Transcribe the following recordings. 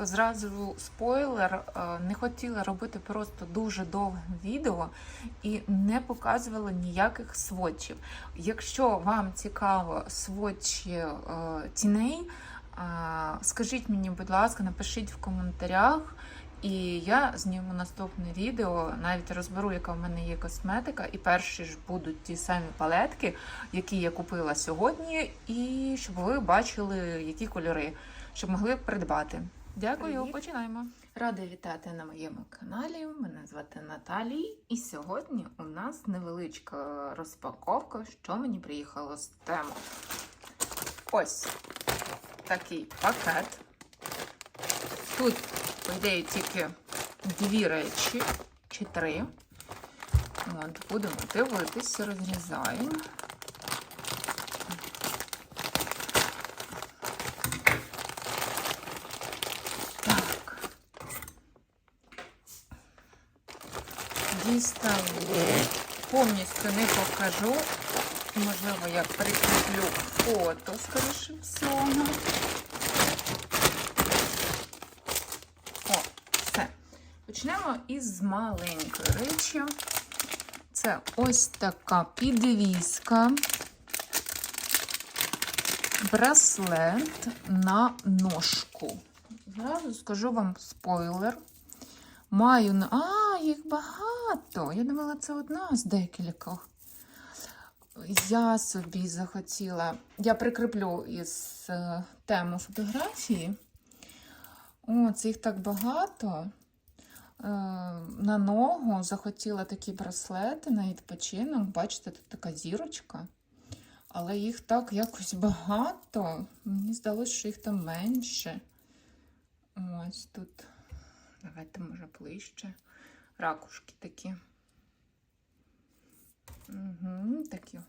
зразу спойлер, е, не хотіла робити просто дуже довге відео і не показувала ніяких сводчів. Якщо вам цікаво сводчі е, тіней, е, скажіть мені, будь ласка, напишіть в коментарях. І я зніму наступне відео, навіть розберу, яка в мене є косметика. І перші ж будуть ті самі палетки, які я купила сьогодні, і щоб ви бачили, які кольори, щоб могли придбати. Дякую, Привіт. починаємо. Рада вітати на моєму каналі. Мене звати Наталія, і сьогодні у нас невеличка розпаковка, що мені приїхало з тему. Ось такий пакет. Тут, по ідеї, тільки дві речі чи три. От, будемо дивитися, розрізаємо. Дістаю. Повністю не покажу. Можливо, я прикріплю фото, скоріше всього. О, все. Почнемо із маленької речі. Це ось така підвіска. Браслет на ножку. Зразу скажу вам спойлер. Маю на. А, їх багато. Я думала, це одна з декількох. Я собі захотіла. Я прикріплю із е, тему фотографії. О, це їх так багато. Е, на ногу захотіла такі браслети на відпочинок. Бачите, тут така зірочка. Але їх так якось багато. Мені здалося, що їх там менше. Ось тут. Давайте, може, ближче. Ракушки такі. Угу, такі.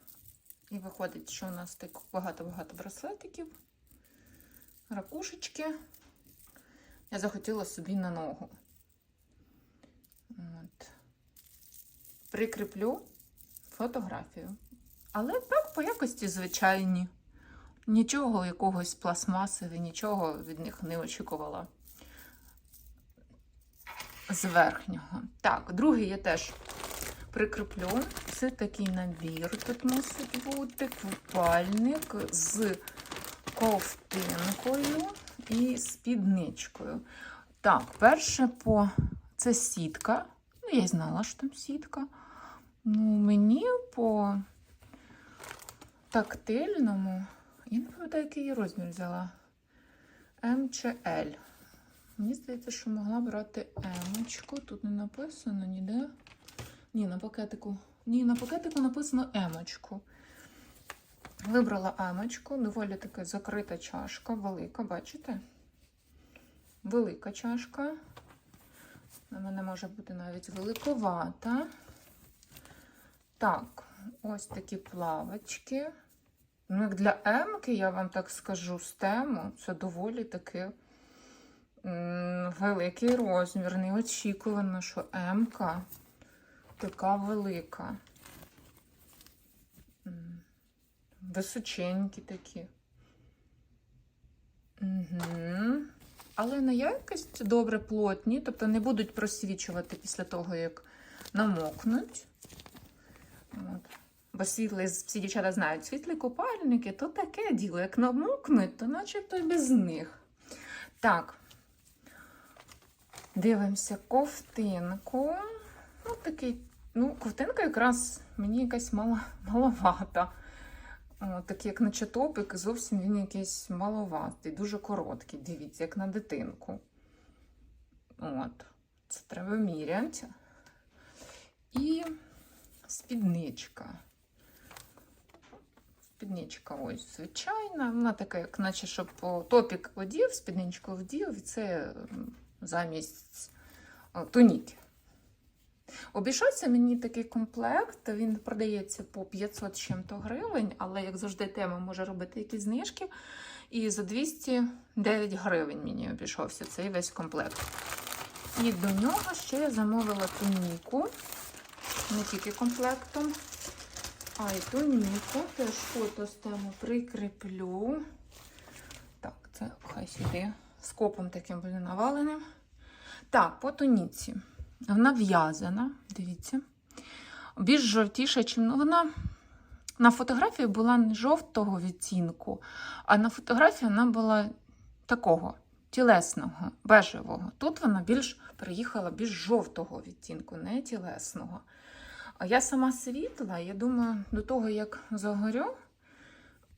І виходить, що у нас так багато-багато браслетиків. Ракушечки. Я захотіла собі на ногу. От. Прикріплю фотографію. Але так, по якості звичайні. Нічого якогось пластмасові, нічого від них не очікувала з верхнього. Так, другий я теж прикріплю. Це такий набір тут мусить бути. Купальник з ковтинкою і спідничкою. Так, перше по це сітка. Ну, я й знала, що там сітка. Ну, мені по тактильному. Я не пам'ятаю, який я розмір взяла. М чи L. Мені здається, що могла брати емочку. Тут не написано ніде. Ні, на пакетику. Ні, на пакетику написано емочку. Вибрала емочку, доволі таки закрита чашка, велика, бачите? Велика чашка. На мене може бути навіть великовата. Так, ось такі плавочки. Ну, як для М-ки, я вам так скажу, з тему, це доволі таки великий розмір. Неочікувано, що М-ка така велика. Височенькі такі. Угу. Але на якість добре плотні, тобто не будуть просвічувати після того, як намокнуть. От. Бо світлі, всі дівчата знають, світлі купальники то таке діло. Як намокнуть, то начебто без них. Так. Дивимося ковтинку. Ну, такий, ну, ковтинка якраз мені якась мала, маловата. О, такий, як наче топик, зовсім він якийсь маловатий, дуже короткий. Дивіться, як на дитинку. От. Це треба міряти. І спідничка. Спідничка ось звичайна. Вона така, як наче, щоб топік одів, спідничку вдів, і це замість туніки. Обійшовся мені такий комплект, він продається по 500 чим-то гривень, але, як завжди, тема може робити якісь знижки. І за 209 гривень мені обійшовся цей весь комплект. І до нього ще я замовила туніку, не тільки комплектом, а й туніку. Теж фото з тему прикріплю. Так, це хай сюди скопом таким буде наваленим. Так, по туніці. Вона в'язана, дивіться. Більш жовтіша, чим ну, вона на фотографії була не жовтого відтінку, а на фотографії вона була такого тілесного, бежевого. Тут вона більш приїхала більш жовтого відтінку, не тілесного. А я сама світла, я думаю, до того, як загорю,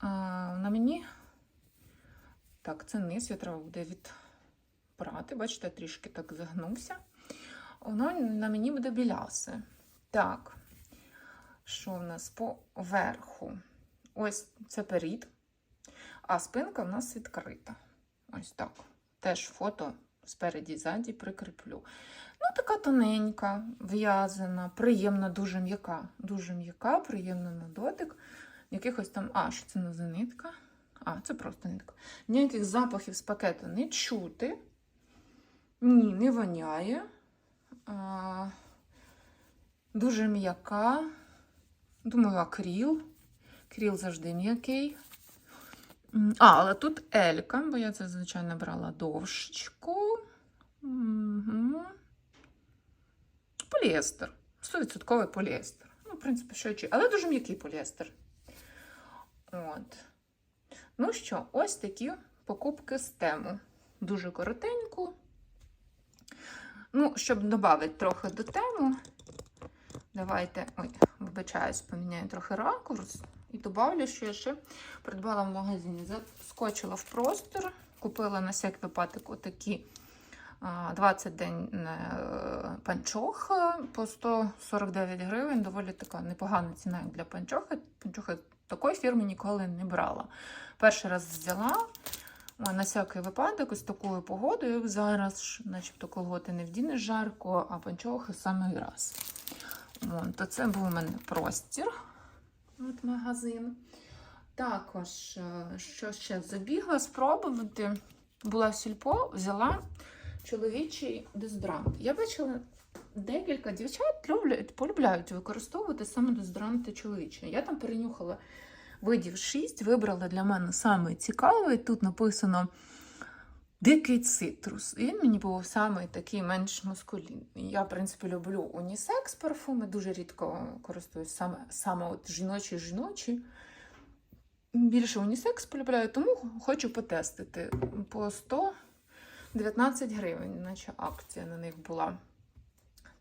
на мені. Так, це низ, я треба буде відпрати. Бачите, трішки так загнувся. Воно на мені буде білясе. Так, що в нас по верху? Ось це перід, а спинка в нас відкрита. Ось так. Теж фото спереді ззаді прикріплю. Ну, така тоненька, в'язана, приємна, дуже м'яка. Дуже м'яка, приємна на дотик. Якихось там, а, що це не за нитка? А, це просто нитка. Ніяких запахів з пакету не чути. Ні, не воняє. А, дуже м'яка. Думаю, акріл. Кріл завжди м'який. А, але тут Елька, бо я це, звичайно, брала довжечку. Угу. Поліестер. 100% поліестер. Ну, в принципі, що чи. Але дуже м'який поліестер. От. Ну що, ось такі покупки з тему. Дуже коротенько. Ну, щоб додати трохи до тему, давайте, ой, вибачаюсь, поміняю трохи ракурс. І добавлю, що я ще придбала в магазині. Заскочила в простір, купила на всяк випадок отакі 20 день е, панчох по 149 гривень. Доволі така непогана ціна для панчохи. Панчохи такої фірми ніколи не брала. Перший раз взяла. На всякий випадок, ось такою погодою, зараз, начебто колготи не вдінеш жарко, а панчохи саме раз. Вон, то це був у мене простір. От магазин. Також, е, що ще забігла спробувати. Була в сільпо, взяла чоловічий дезодорант. Я бачила, декілька дівчат люблять, полюбляють використовувати саме дезодоранти чоловічі. Я там перенюхала видів 6, вибрала для мене саме цікавий. Тут написано дикий цитрус. І він мені був саме такий менш мускулінний. Я, в принципі, люблю унісекс парфуми, дуже рідко користуюсь саме, саме от жіночі жіночі. Більше унісекс полюбляю, тому хочу потестити. По 119 гривень, наче акція на них була.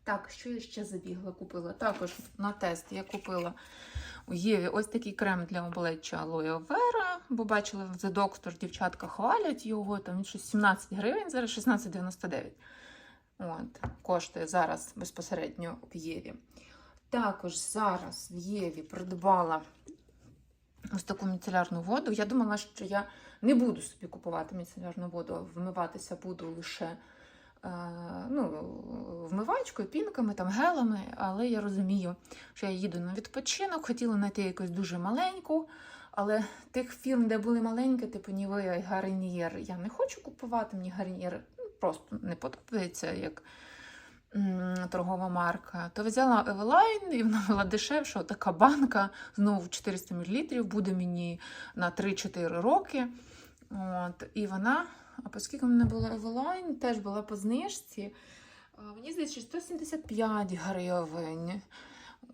Так, що я ще забігла, купила? Також на тест я купила у Єві ось такий крем для обличчя Aloe Vera, бо бачила The Doctor, дівчатка хвалять його, там він щось 17 гривень, зараз 16,99. От, коштує зараз безпосередньо в Єві. Також зараз в Єві придбала ось таку міцелярну воду. Я думала, що я не буду собі купувати міцелярну воду, вмиватися буду лише ну, вмивачкою, пінками, там, гелами, але я розумію, що я їду на відпочинок, хотіла знайти якусь дуже маленьку, але тих фірм, де були маленькі, типу Нівея і Гарнієр, я не хочу купувати, мені Гарнієр ну, просто не подобається як торгова марка. То взяла Eveline, і вона була дешевша, така банка, знову 400 мл, буде мені на 3-4 роки. От, і вона, а оскільки в мене була Eveline, теж була по знижці, а, мені здається, 175 гривень.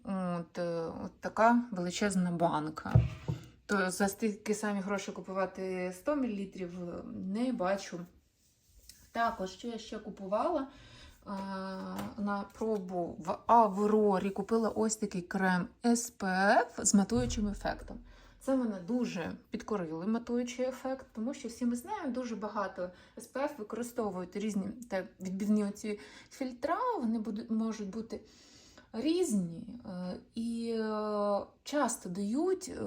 От, е, от така величезна банка. То за стільки самі гроші купувати 100 мл не бачу. Також, що я ще купувала а, на пробу в Аврорі, купила ось такий крем SPF з матуючим ефектом. Це мене дуже підкорили матуючий ефект, тому що всі ми знаємо, дуже багато SPF використовують різні та відбивні оці фільтра, вони будуть, можуть бути різні е, і е, часто дають е,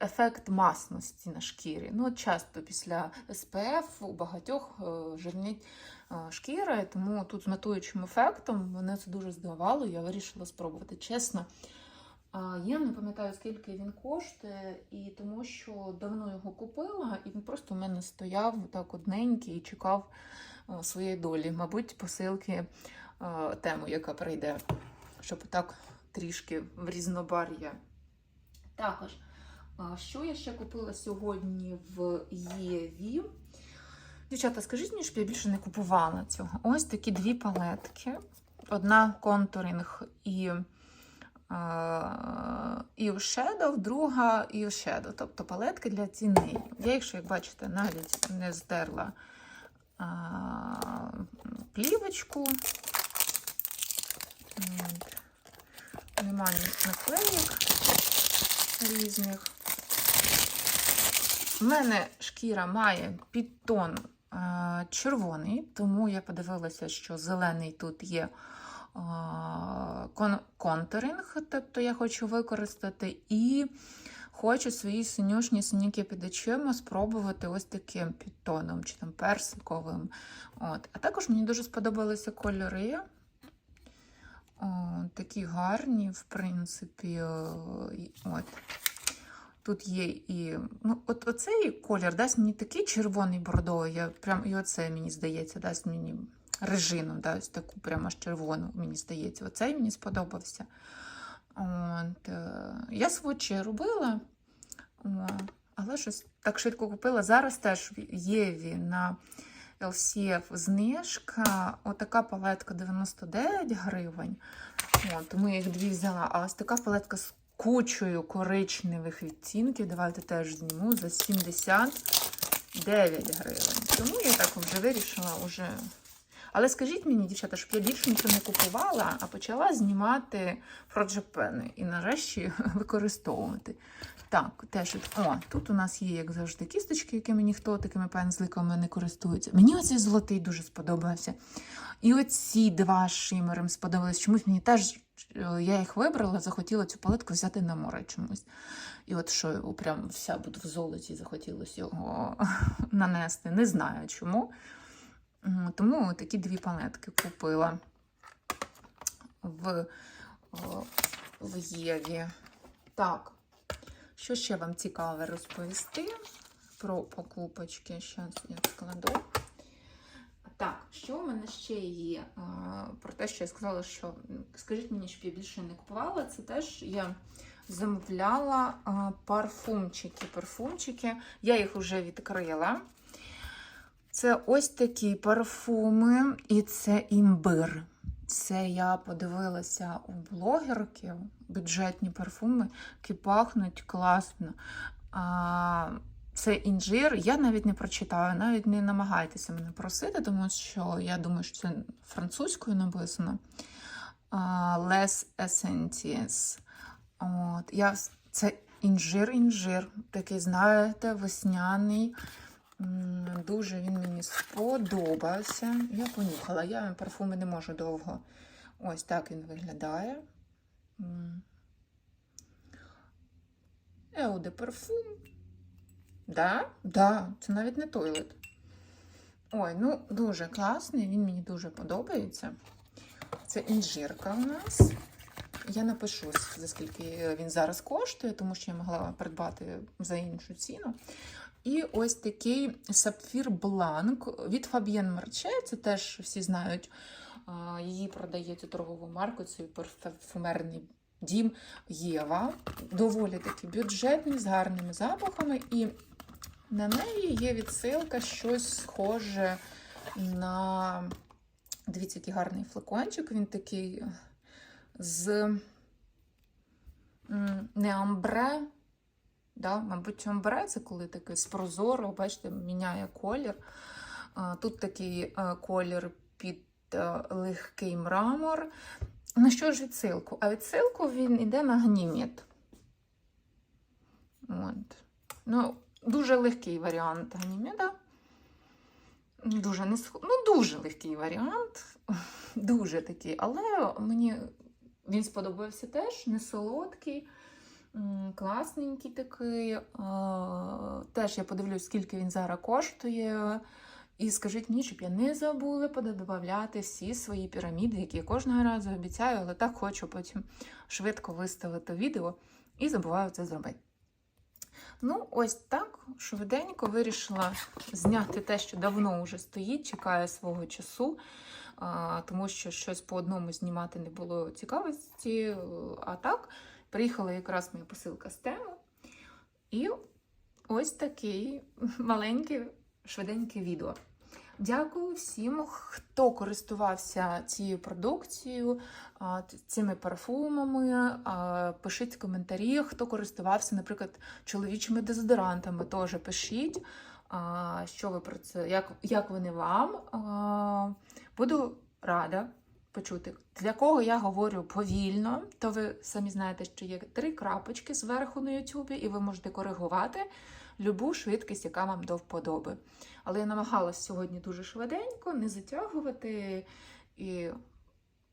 ефект масності на шкірі. Ну, часто після SPF у багатьох жирнять е, шкіра, тому тут з матуючим ефектом мене це дуже здивувало, я вирішила спробувати чесно. Я не пам'ятаю, скільки він коштує, і тому що давно його купила, і він просто у мене стояв так одненький і чекав своєї долі. Мабуть, посилки тему, яка прийде, щоб так трішки в різнобар'я. Також, що я ще купила сьогодні в Єві? Дівчата, скажіть мені, щоб я більше не купувала цього. Ось такі дві палетки. Одна контуринг і, е, і у Shadow, друга і у Shadow. Тобто палетки для ціни. Я, якщо, як бачите, навіть не здерла а, плівочку. От. Нема ні наклеїк різних. У мене шкіра має підтон е, червоний, тому я подивилася, що зелений тут є е, контуринг, тобто я хочу використати, і хочу свої синюшні синіки під очима спробувати ось таким підтоном чи там персиковим. От. А також мені дуже сподобалися кольори. О, такі гарні, в принципі. е, От. Тут є і. Ну, от оцей колір дасть мені такий червоний бордовий. Я прям, і оце, мені здається, дасть мені режину, дасть таку прямо аж червону, мені здається. Оцей мені сподобався. От, е, я свочі робила, але щось так швидко купила. Зараз теж в Єві на LCF знижка. Отака палетка 99 гривень. От, тому я їх дві взяла. А ось така палетка з кучою коричневих відтінків. Давайте теж зніму за 79 гривень. Тому я так вже вирішила. Уже... Але скажіть мені, дівчата, щоб я більше нічого не купувала, а почала знімати фроджепени і нарешті використовувати. Так, теж о, тут у нас є, як завжди, кісточки, якими ніхто такими пензликами не користується. Мені оцей золотий дуже сподобався. І оці два шимером сподобались. Чомусь мені теж е, я їх вибрала, захотіла цю палетку взяти на море чомусь. І от що прям вся буду в золоті, захотілося його нанести. Не знаю чому. Тому такі дві палетки купила в, в Єві. Так, що ще вам цікаве розповісти про покупочки? Зараз я складу. Так, що в мене ще є? Про те, що я сказала, що скажіть мені, щоб я більше не купувала, це теж я замовляла парфумчики. Парфумчики. Я їх вже відкрила. Це ось такі парфуми, і це імбир. Це я подивилася у блогерки, бюджетні парфуми, які пахнуть класно. А, це інжир. Я навіть не прочитаю, навіть не намагайтеся мене просити, тому що я думаю, що це французькою написано. А, Les Essences. От, я, це інжир-інжир, такий, знаєте, весняний. Дуже він мені сподобався. Я понюхала. Я парфуми не можу довго. Ось так він виглядає. М. Еу де парфум. Да? Да, це навіть не тойлет. Ой, ну дуже класний, він мені дуже подобається. Це інжирка у нас. Я напишу, за скільки він зараз коштує, тому що я могла придбати за іншу ціну. І ось такий сапфір бланк від Fabienne Marche. Це теж всі знають. Її продає цю торгову марку, це парфумерний дім Єва. Доволі таки бюджетний, з гарними запахами. І на неї є відсилка щось схоже на. Дивіться, який гарний флакончик. Він такий з не амбре. Да? Мабуть, це коли такий з прозоро, бачите, міняє колір. Тут такий е, колір під е, легкий мрамор. На що ж відсилку? А відсилку він йде на гніміт. От. Ну, дуже легкий варіант ганімеда. Дуже не сх- ну, дуже легкий варіант. Дуже такий. Але мені він сподобався теж, не солодкий, класненький такий. Е, Теж я подивлюсь, скільки він зараз коштує. І скажіть мені, щоб я не забула пододавати всі свої піраміди, які я кожного разу обіцяю, але так хочу потім швидко виставити відео і забуваю це зробити. Ну, ось так швиденько вирішила зняти те, що давно вже стоїть, чекає свого часу, тому що щось по одному знімати не було цікавості. А так, приїхала якраз моя посилка з тему. І ось такий маленький, швиденьке відео. Дякую всім, хто користувався цією продукцією, цими парфумами. Пишіть коментарі, хто користувався, наприклад, чоловічими дезодорантами. Теж пишіть, що ви про це, як, як вони вам. Буду рада почути. Для кого я говорю повільно, то ви самі знаєте, що є три крапочки зверху на Ютубі, і ви можете коригувати любу швидкість, яка вам до вподоби. Але я намагалась сьогодні дуже швиденько, не затягувати і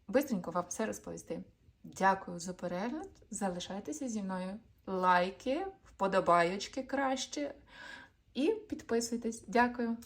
бистренько вам все розповісти. Дякую за перегляд. Залишайтеся зі мною. Лайки, вподобайочки краще. І підписуйтесь. Дякую.